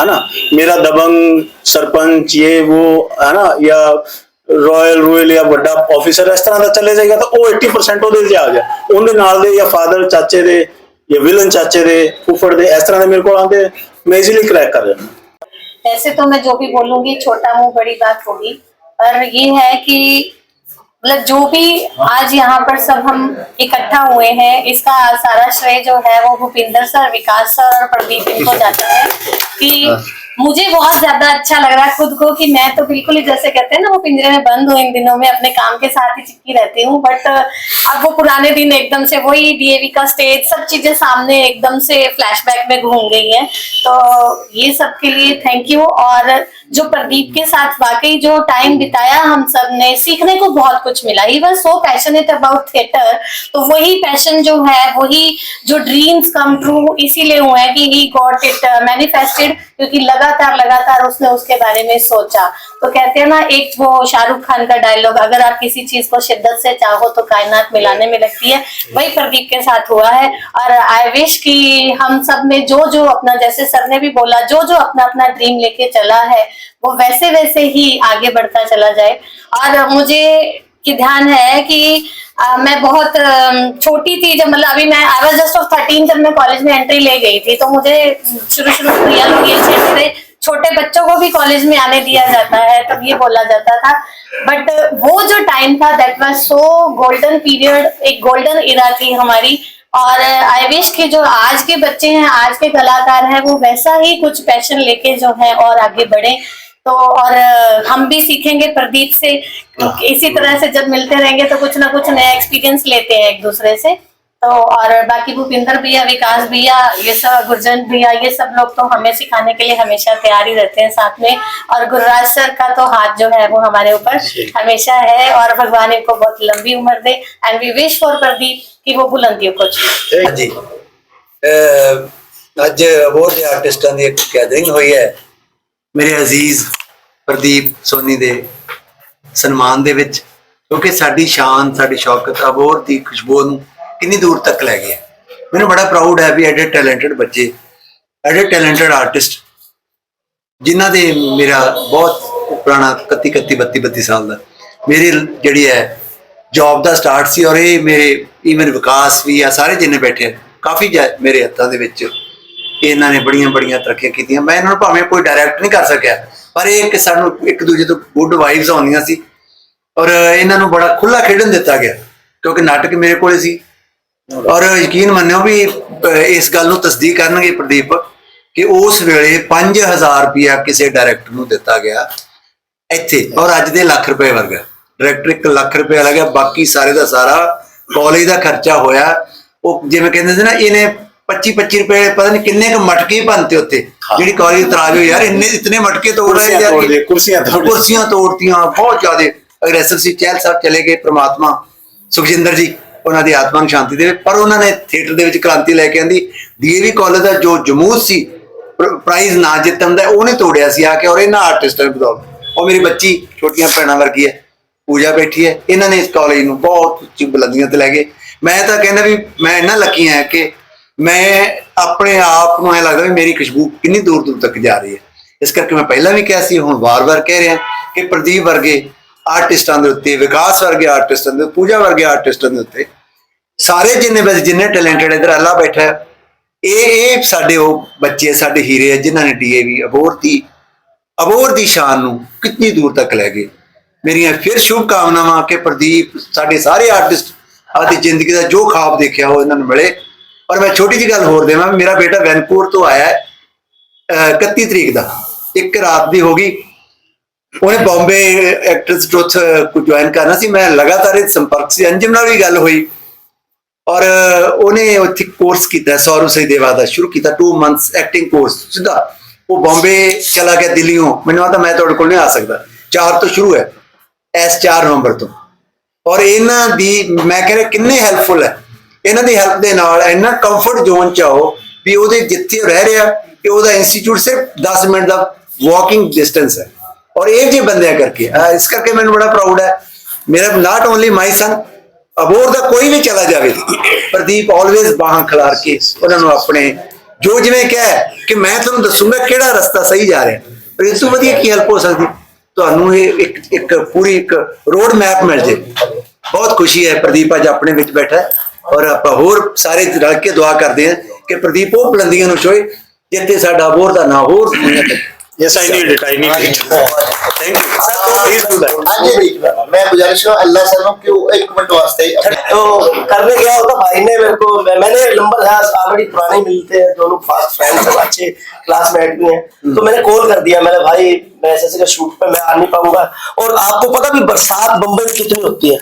ਹਨਾ? ਮੇਰਾ ਦਬੰਗ ਸਰਪੰਚ, ਇਹ, ਉਹ, ਹਨਾ? ਜਾਂ ਰਾਇਲ ਰੋਇਲ ਜਾਂ ਵੱਡਾ ਆਫੀਸਰ ਇਸ ਤਰ੍ਹਾਂ ਦਾ ਚੱਲੇ ਜਾਏਗਾ ਤਾਂ ਉਹ 80% ਉਹਦੇ ਤੇ ਆ ਗਿਆ। ਉਹਦੇ ਨਾਲ ਦੇ ਜਾਂ ਫਾਦਰ ਚਾਚੇ ਦੇ ਜਾਂ ਵਿਲਨ ਚਾਚੇ ਦੇ ਫੁੱਫੜ ਦੇ ਇਸ ਤਰ੍ਹਾਂ ਦੇ ਮੇਰੇ ਕੋਲ ਆਉਂਦੇ ਮੈਂ ਇਜ਼ੀਲੀ ਕਰੈਕ ਕਰ ਜਾਂਦਾ वैसे तो मैं जो भी बोलूंगी छोटा मुंह बड़ी बात होगी पर ये है कि मतलब जो भी आज यहाँ पर सब हम इकट्ठा हुए हैं इसका सारा श्रेय जो है वो भूपिंदर सर विकास सर और प्रदीप इनको जाता है कि मुझे बहुत ज़्यादा अच्छा लग रहा है खुद को कि मैं तो बिल्कुल ही, जैसे कहते हैं ना, वो पिंजरे में बंद हूँ इन दिनों में, अपने काम के साथ ही चिपकी रहती हूँ। बट अब वो पुराने दिन एकदम से वही डीएवी का स्टेज सब चीज़ें सामने एकदम से फ्लैशबैक में घूम गई है। तो ये सब के लिए थैंक यू और जो प्रदीप के साथ वाकई जो टाइम बिताया हम सबने, सीखने को बहुत कुछ मिला। He was so passionate about theatre तो वही पैशन जो है, वही जो ड्रीम्स कम ट्रू इसीलिए हुए हैं कि ही गॉट इट मैनिफेस्टेड क्योंकि लगातार लगातार उसने उसके बारे में सोचा। तो कहते हैं ना, एक वो शाहरुख खान का डायलॉग अगर आप किसी चीज़ को शिद्दत से चाहो तो कायनात मिलाने में लगती है। वही प्रदीप के साथ हुआ है, और आई विश कि हम सब में जो जो अपना, जैसे सर ने भी बोला, जो जो अपना अपना ड्रीम लेके चला है वो वैसे वैसे ही आगे बढ़ता चला जाए। और मुझे कि ध्यान है कि अ, मैं बहुत छोटी थी जब मतलब अभी मैं I was just of thirteen जब मैं कॉलेज में एंट्री ले गई थी तो मुझे शुरू शुरू में थे छोटे बच्चों को भी कॉलेज में आने दिया जाता है तब ये बोला जाता था। बट वो जो टाइम था that was so golden period एक गोल्डन इरा थी हमारी। और आई विश कि जो आज के बच्चे हैं आज के कलाकार हैं वो वैसा ही कुछ पैशन लेके जो है और आगे बढ़े। तो और हम भी सीखेंगे प्रदीप से। इसी तरह से जब मिलते रहेंगे तो कुछ ना कुछ नया एक्सपीरियंस लेते हैं एक दूसरे से। तो और बाकी भूपिंदर भैया विकास भैया ये सब गुरजन भैया ये सब लोग तो हमें सिखाने के लिए हमेशा तैयार ही रहते हैं साथ में और गुरुराज सर का तो हाथ जो है वो हमारे ऊपर हमेशा है और भगवान इनको बहुत लंबी उम्र दे and we wish for Pradeep कि वो बुलंदियों को छुए ਹਾਂਜੀ ਅਹ ਅੱਜ ਅਬੋਰ ਦੇ ਆਰਟਿਸਟਾਂ ਦੀ ਇੱਕ ਗੈਦਰਿੰਗ ਹੋਈ ਹੈ ਮੇਰੇ ਅਜ਼ੀਜ਼ ਪ੍ਰਦੀਪ ਸੋਨੀ ਦੇ ਸਨਮਾਨ ਦੇ ਵਿੱਚ ਕਿਉਂਕਿ ਸਾਡੀ ਸ਼ਾਨ ਸਾਡੀ ਸ਼ੌਕਤ ਅਬੋਰ ਦੀ ਖੁਸ਼ਬੂ ਨੂੰ ਕਿੰਨੀ ਦੂਰ ਤੱਕ ਲੈ ਗਏ ਮੈਨੂੰ ਬੜਾ ਪ੍ਰਾਊਡ ਹੈ ਵੀ ਐਡੇ ਟੈਲੈਂਟਡ ਬੱਚੇ, ਐਡੇ ਟੈਲੈਂਟਡ ਆਰਟਿਸਟ ਜਿਨ੍ਹਾਂ ਦੇ ਮੇਰਾ ਬਹੁਤ ਪੁਰਾਣਾ 31 31 32 32 ਸਾਲ ਦਾ ਮੇਰੀ ਜਿਹੜੀ ਹੈ ਜੌਬ ਦਾ ਸਟਾਰਟ ਸੀ ਔਰ ਇਹ ਮੇਰੇ ਈਵਨ ਵਿਕਾਸ ਵੀ ਆ, ਸਾਰੇ ਜਿੰਨੇ ਬੈਠੇ ਕਾਫੀ ਜਾ- ਮੇਰੇ ਹੱਥਾਂ ਦੇ ਵਿੱਚ ਇਹਨਾਂ ਨੇ ਬੜੀਆਂ ਬੜੀਆਂ ਤਰੱਕੀਆਂ ਕੀਤੀਆਂ। ਮੈਂ ਇਹਨਾਂ ਨੂੰ ਭਾਵੇਂ ਕੋਈ ਡਾਇਰੈਕਟ ਨਹੀਂ ਕਰ ਸਕਿਆ, ਪਰ ਇਹ ਕਿ ਸਾਨੂੰ ਇੱਕ ਦੂਜੇ ਤੋਂ ਗੁੱਡ ਵਾਈਬਸ ਆਉਂਦੀਆਂ ਸੀ ਔਰ ਇਹਨਾਂ ਨੂੰ ਬੜਾ ਖੁੱਲਾ ਖੇਡਣ ਦਿੱਤਾ ਗਿਆ, ਕਿਉਂਕਿ ਨਾਟਕ ਮੇਰੇ ਕੋਲੇ ਸੀ। ਔਰ ਯਕੀਨ ਮੰਨਿਓ ਵੀ ਇਸ ਗੱਲ ਨੂੰ ਤਸਦੀਕ ਕਰਨਗੇ ਪ੍ਰਦੀਪ ਕਿ ਉਸ ਵੇਲੇ 5000 ਰੁਪਇਆ ਕਿਸੇ ਡਾਇਰੈਕਟਰ ਨੂੰ ਦਿੱਤਾ ਗਿਆ ਇੱਥੇ ਔਰ ਅੱਜ ਦੇ ਲੱਖ ਰੁਪਏ ਵਰਗਾ। ਡਾਇਰੈਕਟਰ 1 ਲੱਖ ਰੁਪਏ ਲੱਗਿਆ ਬਾਕੀ ਸਾਰੇ ਦਾ ਸਾਰਾ ਕਾਲਜ ਦਾ ਖਰਚਾ ਹੋਇਆ। ਉਹ ਜਿਵੇਂ ਕਹਿੰਦੇ ਸੀ ਨਾ ਇਹਨੇ 25 25 ਰੁਪਏ ਪਤਾ ਨਹੀਂ ਕਿੰਨੇ ਕ ਮਟਕੇ ਭੰਨਤੇ ਉੱਤੇ ਜਿਹੜੀ ਕਾਲਜ ਤਰਾਜ ਹੋਈ ਯਾਰ ਇੰਨੇ ਇਤਨੇ ਮਟਕੇ ਤੋੜ ਰਹੇ ਯਾਰ ਕੁਰਸੀਆਂ ਤੋੜ। ਕੁਰਸੀਆਂ ਤੋੜਤੀਆਂ ਬਹੁਤ ਜ਼ਿਆਦਾ। ਅਗਰੈਸਿਵ ਸੀ ਚਹਿਲ ਸਾਹਿਬ ਚਲੇ ਗਏ ਪ੍ਰਮਾਤਮਾ ਸੁਖਜਿੰਦਰ ਜੀ। ਉਹਨਾਂ ਦੀ ਆਤਮਾ ਨੂੰ ਸ਼ਾਂਤੀ ਦੇਵੇ। ਪਰ ਉਹਨਾਂ ਨੇ ਥੀਏਟਰ ਦੇ ਵਿੱਚ ਕ੍ਰਾਂਤੀ ਲੈ ਕੇ ਆਂਦੀ। ਡੀਏਵੀ ਕਾਲਜ ਦਾ ਜੋ ਜਮੂਦ ਸੀ, ਪ੍ਰ- ਪ੍ਰਾਈਜ਼ ਨਾ ਜਿੱਤਣ ਦਾ ਉਹਨੇ ਤੋੜਿਆ ਸੀ ਆ ਕੇ, ਔਰ ਇਹਨਾਂ ਆਰਟਿਸਟਾਂ ਨੂੰ ਬਦੌਲਤ। ਉਹ ਮੇਰੀ ਬੱਚੀ, ਛੋਟੀਆਂ ਭੈਣਾਂ ਵਰਗੀ ਹੈ, ਪੂਜਾ ਬੈਠੀ ਹੈ। ਇਹਨਾਂ ਨੇ ਇਸ ਕਾਲਜ ਨੂੰ ਬਹੁਤ ਉੱਚੀ ਬੁਲੰਦੀਆਂ ਤੇ ਲੈ ਗਏ। ਮੈਂ ਤਾਂ ਕਹਿੰਦਾ ਵੀ, ਮੈਂ ਇੰਨਾ ਲੱਕੀ ਹਾਂ ਕਿ ਮੈਂ ਆਪਣੇ ਆਪ ਨੂੰ ਐ ਲੱਗਦਾ ਵੀ ਮੇਰੀ ਖੁਸ਼ਬੂ ਕਿੰਨੀ ਦੂਰ ਦੂਰ ਤੱਕ ਜਾ ਰਹੀ ਹੈ। ਇਸ ਕਰਕੇ ਮੈਂ ਪਹਿਲਾਂ ਵੀ ਕਿਹਾ ਸੀ, ਹੁਣ ਵਾਰ-ਵਾਰ ਕਹਿ ਰਿਹਾ ਕਿ ਪ੍ਰਦੀਪ ਵਰਗੇ ਆਰਟਿਸਟਾਂ ਦੇ ਉੱਤੇ ਵਿਕਾਸ ਵਰਗੇ ਆਰਟਿਸਟਾਂ ਦੇ ਪੂਜਾ ਵਰਗੇ ਆਰਟਿਸਟਾਂ ਦੇ ਉੱਤੇ ਸਾਰੇ ਜਿੰਨੇ ਬਸ ਜਿੰਨੇ ਟੈਲੈਂਟਡ ਇਧਰ ਅੱਲਾ ਬੈਠਾ ਹੈ, ਇਹ ਇਹ ਸਾਡੇ ਉਹ ਬੱਚੇ ਸਾਡੇ ਹੀਰੇ ਆ ਜਿਨ੍ਹਾਂ ਨੇ ਡੀਏਵੀ ਅਬੋਰ ਦੀ ਅਬੋਰ ਦੀ ਸ਼ਾਨ ਨੂੰ ਕਿੰਨੀ ਦੂਰ ਤੱਕ ਲੈ ਗਏ। ਮੇਰੀਆਂ ਫਿਰ ਸ਼ੁਭ ਕਾਮਨਾਵਾਂ ਕਿ ਪ੍ਰਦੀਪ ਸਾਡੇ ਸਾਰੇ ਆਰਟਿਸਟ ਆਪਦੀ ਜ਼ਿੰਦਗੀ ਦਾ ਜੋ ਖਾਬ ਦੇਖਿਆ ਉਹ ਇਹਨਾਂ ਨੂੰ ਮਿਲੇ। ਔਰ ਮੈਂ ਛੋਟੀ ਜਿਹੀ ਗੱਲ ਹੋਰ ਦੇਵਾਂ ਮੇਰਾ ਬੇਟਾ ਵੈਨਕੂਵਰ ਤੋਂ ਆਇਆ ਹੈ 31 ਤਰੀਕ ਦਾ ਇੱਕ ਰਾਤ ਦੀ ਹੋ ਗਈ। ਉਹਨੇ ਬੰਬੇ ਐਕਟਰਸ ਟਰੁੱਥ ਕੋ ਜੁਆਇਨ ਕਰਨਾ ਸੀ, ਮੈਂ ਲਗਾਤਾਰ ਇਹ ਸੰਪਰਕ ਸੀ, ਅੰਜਮ ਨਾਲ ਵੀ ਗੱਲ ਹੋਈ। ਔਰ ਉਹਨੇ ਉੱਥੇ ਕੋਰਸ ਕੀਤਾ, ਸੌਰਵ ਸਹੀਦੇਵਾ ਦਾ ਸ਼ੁਰੂ ਕੀਤਾ 2 ਮੰਥਸ ਐਕਟਿੰਗ ਕੋਰਸ ਸਿੱਧਾ। ਉਹ ਬੰਬੇ ਚਲਾ ਗਿਆ ਦਿੱਲੀੋਂ ਮੈਨੂੰ ਆਦਾ ਮੈਂ ਤੁਹਾਡੇ ਕੋਲ ਨਹੀਂ ਆ ਸਕਦਾ। 4 ਤੋਂ ਸ਼ੁਰੂ ਹੈ, ਐਸ 4 ਨਵੰਬਰ ਤੋਂ। ਔਰ ਇਹਨਾਂ ਦੀ, ਮੈਂ ਕਹਿੰਦਾ ਕਿੰਨੇ ਹੈਲਪਫੁਲ ਹੈ। ਇਹਨਾਂ ਦੀ ਹੈਲਪ ਦੇ ਨਾਲ, ਇੰਨਾ ਕੰਫਰਟ ਜ਼ੋਨ ਚ ਆਓ ਵੀ ਉਹਦੇ ਜਿੱਥੇ ਉਹ ਰਹਿ ਰਿਹਾ, ਕਿ ਉਹਦਾ ਇੰਸਟੀਚਿਊਟ ਸਿਰਫ 10 ਮਿੰਟ ਦਾ ਵਾਕਿੰਗ ਡਿਸਟੈਂਸ ਹੈ। ਔਰ ਇਹ ਜੇ ਬੰਦਿਆਂ ਕਰਕੇ ਇਸ ਕਰਕੇ ਮੈਨੂੰ ਬੜਾ ਪ੍ਰਾਊਡ ਹੈ ਮੇਰਾ ਨਾਟ ਓਨਲੀ ਮਾਈ ਸਨ ਅਬੋਰ ਦਾ ਕੋਈ ਵੀ ਚਲਾ ਜਾਵੇ ਪ੍ਰਦੀਪ ਆਲਵੇਜ਼ ਬਾਹਾਂ ਖਿਲਾਰ ਕੇ ਉਹਨਾਂ ਨੂੰ ਆਪਣੇ ਜੋ ਜਿਵੇਂ ਕਹੇ ਕਿ ਮੈਂ ਤੁਹਾਨੂੰ ਦੱਸੂਗਾ ਕਿਹੜਾ ਰਸਤਾ ਸਹੀ ਜਾ ਰਿਹਾ ਪਰ ਇਸ ਤੋਂ ਵਧੀਆ ਕੀ ਹੈਲਪ ਹੋ ਸਕਦੀ ਤੁਹਾਨੂੰ ਇਹ ਇੱਕ ਇੱਕ ਪੂਰੀ ਇੱਕ ਰੋਡ ਮੈਪ ਮਿਲ ਜੇ ਬਹੁਤ ਖੁਸ਼ੀ ਹੈ ਪ੍ਰਦੀਪ ਅੱਜ ਆਪਣੇ ਵਿੱਚ ਬੈਠਾ ਔਰ ਆਪਾਂ ਹੋਰ ਸਾਰੇ ਰਲ ਕੇ ਦੁਆ ਕਰਦੇ ਹਾਂ ਕਿ ਪ੍ਰਦੀਪ ਉਹ ਬੁਲੰਦੀਆਂ ਨੂੰ ਛੋਏ ਜਿੱਥੇ ਸਾਡਾ ਅਬੋਰ ਦਾ ਨਾਂ ਹੋਰ ਦੁਨੀਆ ਤੱਕ Yes, I need it. I need it. Thank you. Please do that. हाँ जी भाई मैं गुजारिश करूँ अल्लाह सलाम के एक मिनट वास्ते तो करने गया होता भाई ने मेरे को मैंने नंबर था ऑलरेडी पुराने मिलते हैं दोनों फास्ट फ्रेंड्स हैं अच्छे क्लासमेट भी हैं हम्म। तो मैंने कॉल कर दिया मैंने भाई मैं ऐसे का शूट पे मैं आ नहीं पाऊँगा और आपको पता भी बरसात बम्बई में कितनी होती है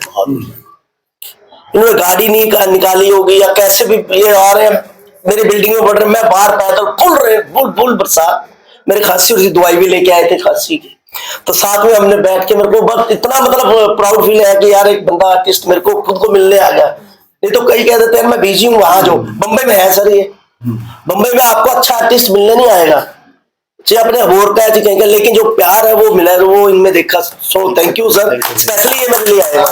इन्होंने गाड़ी नहीं निकाली होगी या कैसे भी ये आ रहे हैं मेरी बिल्डिंग में बढ़ रहे मैं बाहर पैदल बुल रहे बुल बुल बरसात मेरे खांसी और दवाई भी लेके आए थे खांसी की। तो साथ में हमने बैठ के मेरे को बस इतना मतलब प्राउड फील है कि यार एक बंदा आर्टिस्ट मेरे को खुद को मिलने आ गया। नहीं तो कई कह देते हैं मैं बिज़ी हूँ वहाँ जो। बम्बई में है सर ये। बम्बई में आपको अच्छा आर्टिस्ट मिलने नहीं आएगा। चाहे अपने होर का है चाहे कहीं का लेकिन जो प्यार है वो मिला है वो इनमें देखा। So thank you sir specially ये मेरे लिए आएगा